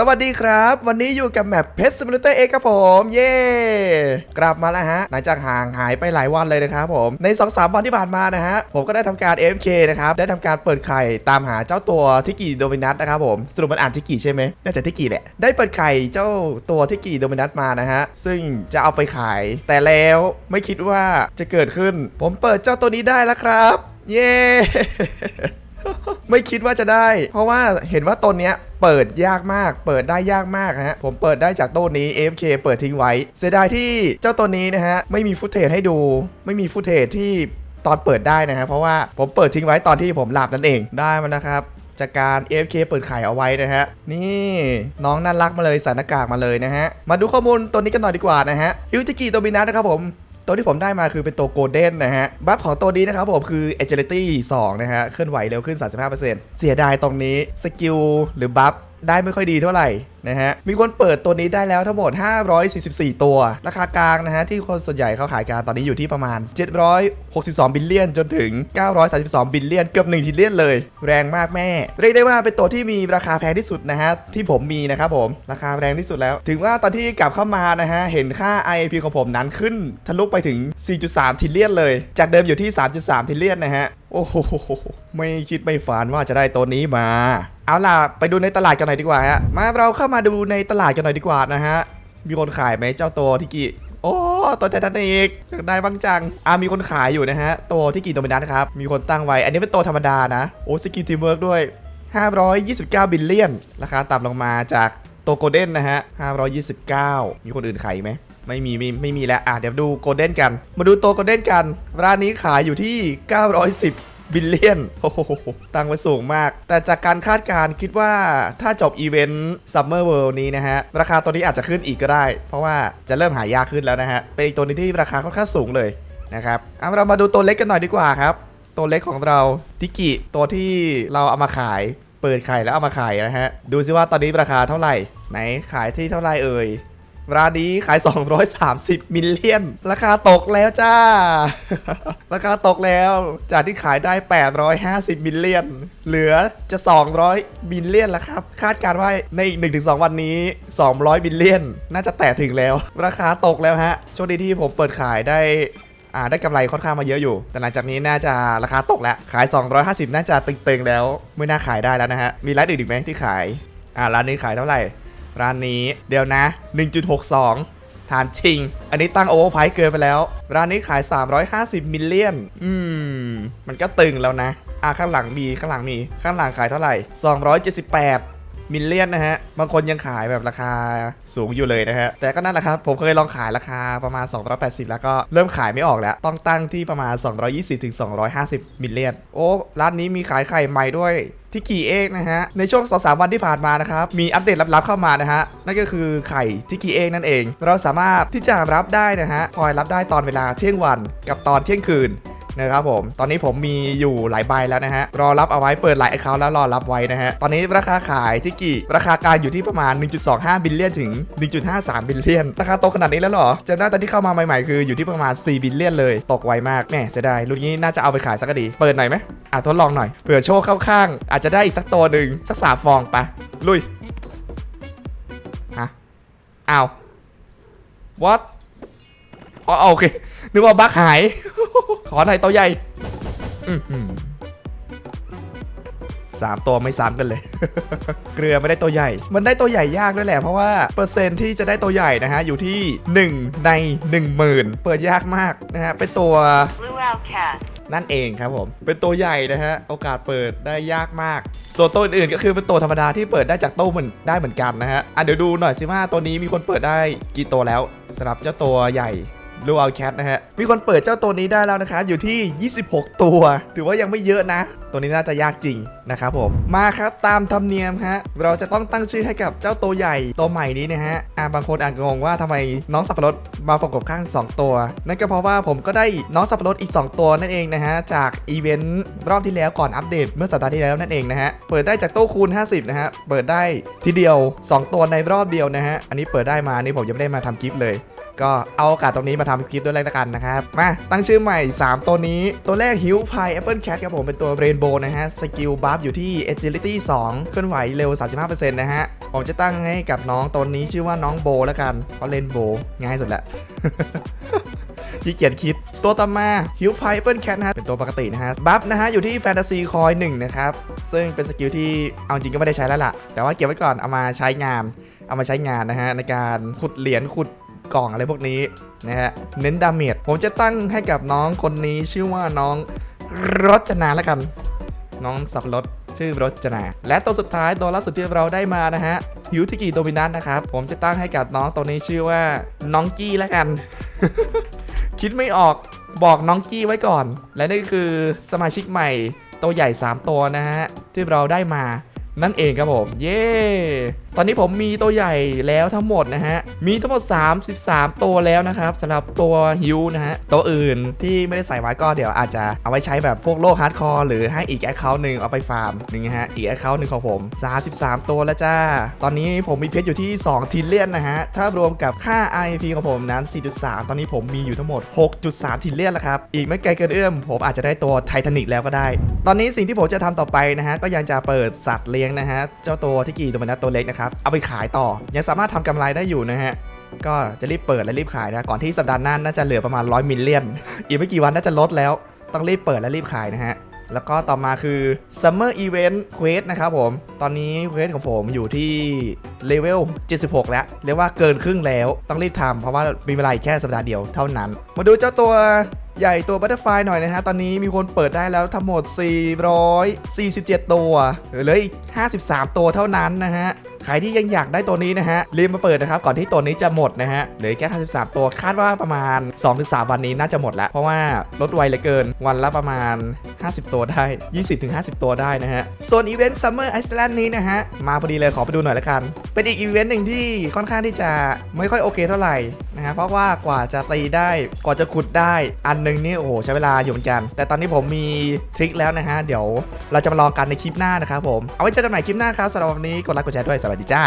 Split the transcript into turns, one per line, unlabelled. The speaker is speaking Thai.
สวัสดีครับ วันนี้อยู่กับแมปเพชรซิมูเลเตอร์เครับผม เย้กลับมาแล้วฮะ หลังจากห่างหายไปหลายวันเลยนะครับผม ใน 2-3วันที่ผ่านมานะฮะ ผมก็ได้ทำการ AFK นะครับ ได้ทำการเปิดไข่ตามหาเจ้าตัวทิกิโดมินัสนะครับผมสรุปมันอ่านทิกิใช่ไหมน่าจะทิกิแหละ ได้เปิดไข่เจ้าตัวทิกิโดมินัสมานะฮะ ซึ่งจะเอาไปขาย แต่แล้วไม่คิดว่าจะเกิดขึ้น ผมเปิดเจ้าตัวนี้ได้แล้วครับ เย้ ไม่คิดว่าจะได้ เพราะว่าเห็นว่าต้นเนี้ยเปิดยากมาก เปิดได้ยากมากฮะ ผมเปิดได้จากต้นนี้ AFK เปิดทิ้งไว้ เสียดายที่เจ้าตัวนี้นะฮะ ไม่มีฟุตเทจให้ดู ไม่มีฟุตเทจที่ตอนเปิดได้นะฮะเพราะว่าผมเปิดทิ้งไว้ตอนที่ผมหลับนั่นเองได้มานะครับจากการ AFK เปิดไข่เอาไว้นะฮะ นี่น้องน่ารักมาเลยใส่หน้ากากมาเลยนะฮะ มาดูข้อมูลตัวนี้กันหน่อยดีกว่านะฮะฮิวจิกิโตมินัสนะครับผม ตัวที่ผมได้มาคือเป็นตัวโกลเด้นนะฮะ บัฟของตัวนี้นะครับผมคือ agility 2 นะฮะ เคลื่อนไหวเร็วขึ้น 35%เสียดายตรงนี้ สกิลหรือบัฟ ได้ไม่ค่อยดีเท่าไหร่นะฮะ มีคนเปิดตัวนี้ได้แล้วทั้งหมด 544 ตัว ราคากลางนะฮะ ที่คนส่วนใหญ่เขาขายกันตอนนี้อยู่ที่ประมาณ 762 บิลเลียน จนถึง 932 บิลเลียน เกือบ1ทิลเลียนเลย แรงมากแม่ เรียกได้ว่าเป็นตัวที่มีราคาแพงที่สุดนะฮะ ที่ผมมีนะครับผม ราคาแรงที่สุดแล้ว ถึงว่าตอนที่กลับเข้ามานะฮะ เห็นค่า IAP ของผมนั้นขึ้นทะลุไปถึง 4.3ทิลเลียนเลย จากเดิมอยู่ที่ 3.3ทิลเลียนนะฮะ โอ้โห ไม่คิดไม่ฝันว่าจะได้ตัวนี้มา เอาล่ะไปดูในตลาดกันหน่อยดีกว่าฮะมาเราเข้ามาดูในตลาดกันหน่อยดีกว่านะฮะมีคนขายไหมเจ้าตัวที่กี่โอ้ตัวไททานิกอยากได้บ้างจังอ่ามีคนขายอยู่นะฮะตัวที่กี่ตัวเป็นนันะครับมีคนตั้งไว้ อันนี้เป็นตัวธรรมดานะโอ้สกิลทีมเวิร์กด้วย 529 บิลเลียน ราคาต่ำลงมาจากตัวโกลเด้นนะฮะ 529 มีคนอื่นขายไหมไม่มีไม่ไม่มีแล้วอะเดี๋ยวดูโกลเด้นกัน มาดูตัวโกลเด้นกันร้านนี้ขายอยู่ที่ 910 บิลเลียนโอ้โหตังไว้สูงมาก แต่จากการคาดการณ์คิดว่าถ้าจบอีเวนต์ซัมเมอร์เวิลด์นี้นะฮะ ราคาตัวนี้อาจจะขึ้นอีกก็ได้ เพราะว่าจะเริ่มหายากขึ้นแล้วนะฮะ เป็นอีกตัวนึงที่ราคาค่อนข้างสูงเลยนะครับเอาเรามาดูตัวเล็กกันหน่อยดีกว่าครับ ตัวเล็กของเราทิกิตัวที่เราเอามาขาย เปิดไข่แล้วเอามาขายนะฮะ ดูซิว่าตอนนี้ราคาเท่าไหร่ ไหนขายที่เท่าไหร่เอ่ย ร้านนี้ขาย 230 มิลเลียน ราคาตกแล้วจ้า ราคาตกแล้วจากที่ขายได้ 850 มิลเลียน เหลือจะ 200 มิลเลียนแล้วครับ คาดการณ์ว่าในอีก 1-2 วันนี้ 200 มิลเลียน น่าจะแตะถึงแล้ว ราคาตกแล้วฮะโชคดีที่ผมเปิดขายได้อ่าได้กำไรค่อนข้างมาเยอะอยู่ แต่หลังจากนี้น่าจะราคาตกแล้ว ขาย 250 น่าจะตึงๆแล้ว ไม่น่าขายได้แล้วนะฮะ มีร้านอื่นอีกไหมที่ขาย อ่าร้านนี้ขายเท่าไหร่ ร้านนี้เดี๋ยวนะ 1.62 ถามจริง อันนี้ตั้งโอเวอร์ไพรส์เกินไปแล้ว ร้านนี้ขาย 350 มิลเลียน อืม มันก็ตึงแล้วนะ อะข้างหลังมีข้างหลังมี ข้างหลังขายเท่าไหร่ 278 มิลเลียนนะฮะ บางคนยังขายแบบราคาสูงอยู่เลยนะฮะ แต่ก็นั่นแหละครับ ผมเคยลองขายราคาประมาณ 280 แล้วก็เริ่มขายไม่ออกแล้ว ต้องตั้งที่ประมาณ 220ถึง250 มิลเลียน โอ้ ร้านนี้มีขายไข่ใหม่ด้วยที่กี่เอกนะฮะ ในช่วง2อสาวันที่ผ่านมานะครับ มีอัปเดตลับๆเข้ามานะฮะ นั่นก็คือไข่ที่กี่เอกนั่นเอง เราสามารถที่จะรับได้นะฮะ คอยรับได้ตอนเวลาเที่ยงวันกับตอนเที่ยงคืน นะครับผม ตอนนี้ผมมีอยู่หลายใบแล้วนะฮะ รอรับเอาไว้ เปิดหลาย account แล้วรอรับไว้นะฮะ ตอนนี้ราคาขายที่กี่ ราคาการอยู่ที่ประมาณ 1.25 บิลเลียนถึง 1.53 บิลเลียน ราคาตกขนาดนี้แล้วหรอจำได้ตอนที่เข้ามาใหม่ๆ คืออยู่ที่ประมาณ 4 บิลเลียนเลย ตกไวมาก แม่เสียดาย รุ่นนี้น่าจะเอาไปขายสักดีเปิดหน่อยไหมอะทดลองหน่อย เผื่อโชคเข้าข้าง อาจจะได้อีกสักตัวหนึ่งสักสามฟองไปะลุย ฮะอ้าว what อ๋อโอเค นึกว่าบั๊กหาย อหน่อยตัวใหญ่อื้อหือสามตัวไม่ซ้ำกันเลย เกลือไม่ได้ตัวใหญ่ มันได้ตัวใหญ่ยากด้วยแหละ เพราะว่าเปอร์เซ็นต์ที่จะได้ตัวใหญ่นะฮะ อยู่ที่ 1 ใน 10,000 เปิดยากมากนะฮะ เป็นตัว
Blue Owlcat.
นั่นเองครับผม เป็นตัวใหญ่นะฮะ โอกาสเปิดได้ยากมาก ส่วนตัวอื่นๆก็คือเป็นตัวธรรมดาที่เปิดได้จากตู้เหมือนได้เหมือนกันนะฮะ อะเดี๋ยวดูหน่อยสิว่าตัวนี้มีคนเปิดได้กี่ตัวแล้วสำหรับเจ้าตัวใหญ่ ลูเอาแคทนะฮะ มีคนเปิดเจ้าตัวนี้ได้แล้วนะครับอยู่ที่ 26 ตัว ถือว่ายังไม่เยอะนะ ตัวนี้น่าจะยากจริงนะครับผม มาครับตามธรรมเนียมฮะ เราจะต้องตั้งชื่อให้กับเจ้าตัวใหญ่ตัวใหม่นี้นะฮะ อ่าบางคนอาจงงว่าทำไมน้องสับปะรดมาประกบข้าง 2 ตัว นั่นก็เพราะว่าผมก็ได้น้องสับปะรดอีก 2 ตัวนั่นเองนะฮะ จากอีเวนต์รอบที่แล้วก่อนอัปเดตเมื่อสัปดาห์ที่แล้วนั่นเองนะฮะ เปิดได้จากตู้คูณ 50 นะฮะ เปิดได้ทีเดียว 2 ตัวในรอบเดียวนะฮะ อันนี้เปิดได้มานี่ผมยังไม่ได้มาทำคลิปเลย ก็เอาโอกาสตรงนี้มาทำคลิปตัวแรกแล้วกันนะครับ มาตั้งชื่อใหม่ 3 ตัวนี้ ตัวแรก Hill Pie Apple Cat ครับผมเป็นตัว Rainbow นะฮะ สกิลบัฟอยู่ที่ Agility 2 เคลื่อนไหวเร็ว 35%นะฮะ ผมจะตั้งให้กับน้องตัวนี้ชื่อว่าน้องโบแล้วกันเพราะเล่นโบง่ายสุดละขี้เกียจคิด ตัวต่อมา Hill Pie Apple Cat นะฮะเป็นตัวปกตินะฮะ บัฟนะฮะ อยู่ที่ Fantasy Coin 1นะครับ ซึ่งเป็นสกิลที่เอาจริงก็ไม่ได้ใช้แล้วล่ะ แต่ว่าเก็บไว้ก่อนเอามาใช้งาน เอามาใช้งานนะฮะ ในการขุดเหรียญขุด กล่องอะไรพวกนี้นะฮะเน้นดาเมจผมจะตั้งให้กับน้องคนนี้ชื่อว่าน้องรจนาแล้วกัน น้องสับรถชื่อรจนา และตัวสุดท้ายตัวล่าสุดที่เราได้มานะฮะฮิวทิกิโดมินันนะครับ ผมจะตั้งให้กับน้องตัวนี้ชื่อว่าน้องกี้แล้วกัน คิดไม่ออกบอกน้องกี้ไว้ก่อน และนี่คือสมาชิกใหม่ตัวใหญ่ 3 ตัวนะฮะ ที่เราได้มานั่นเองครับผม เย้ ตอนนี้ผมมีตัวใหญ่แล้วทั้งหมดนะฮะ มีทั้งหมด 33 ตัวแล้วนะครับสำหรับตัวฮิวนะฮะ ตัวอื่นที่ไม่ได้ใส่ไว้ก็เดี๋ยวอาจจะเอาไว้ใช้แบบพวกโลกฮาร์ดคอร์หรือให้อีกแอคเคาท์หนึ่งเอาไปฟาร์มหนึ่งนะฮะ อีกแอคเคาท์หนึ่งของผม 33 ตัวแล้วจ้า ตอนนี้ผมมีเพชรอยู่ที่ 2ทิลเลียนนะฮะ ถ้ารวมกับค่า IP ของผมนั้น 4.3 ตอนนี้ผมมีอยู่ทั้งหมด 6.3ทิลเลียนแล้วครับ อีกไม่ไกลเกินเอื้อม ผมอาจจะได้ตัวไททานิกแล้วก็ได้ ตอนนี้สิ่งที่ผมจะทำต่อไปนะฮะก็ยังจะเปิดสัตว์เลี้ยงนะฮะเจ้าตัวที่กี่ตัวมันนะตัวเล็กนะครับเอาไปขายต่อ ยังสามารถทำกำไรได้อยู่นะฮะ ก็จะรีบเปิดและรีบขายนะ ก่อนที่สัปดาห์หน้าน่าจะเหลือประมาณ100มิลเลียน อีกไม่กี่วันน่าจะลดแล้ว ต้องรีบเปิดและรีบขายนะฮะ แล้วก็ต่อมาคือ Summer Event Quest นะครับผม ตอนนี้เควสของผมอยู่ที่เลเวล 76 แล้ว เรียกว่าเกินครึ่งแล้ว ต้องรีบทำเพราะว่ามีเวลาแค่สัปดาห์เดียวเท่านั้น มาดูเจ้าตัวใหญ่ตัวบัตเตอร์ไฟหน่อยนะฮะ ตอนนี้มีคนเปิดได้แล้วทั้งหมด 447 ตัว เหลืออีก 53 ตัวเท่านั้นนะฮะ ใครที่ยังอยากได้ตัวนี้นะฮะรีบมาเปิดนะครับก่อนที่ตัวนี้จะหมดนะฮะเหลือแค่53 ตัวคาดว่าประมาณ 2-3 วันนี้น่าจะหมดแล้ว เพราะว่าลดไวเหลือเกินวันละประมาณ 50 ตัวได้ 20-50 ตัวได้นะฮะส่วนอีเวนต์ Summer Iceland นี้นะฮะมาพอดีเลยขอไปดูหน่อยละกัน เป็นอีกอีเวนต์หนึ่งที่ค่อนข้างที่จะไม่ค่อยโอเคเท่าไหร่นะฮะเพราะว่ากว่าจะตีได้กว่าจะขุดได้อันหนึงนี่โอ้โหใช้เวลาอยู่เหมือนกัน แต่ตอนนี้ผมมีทริคแล้วนะฮะเดี๋ยวเราจะมาลองกันในคลิปหน้านะครับผมเอาไว้เจอกันใหม่คลิปหน้าครับสำหรับวันนี้กดไลค์กดแชร์ด้วยสวัสดีจ้า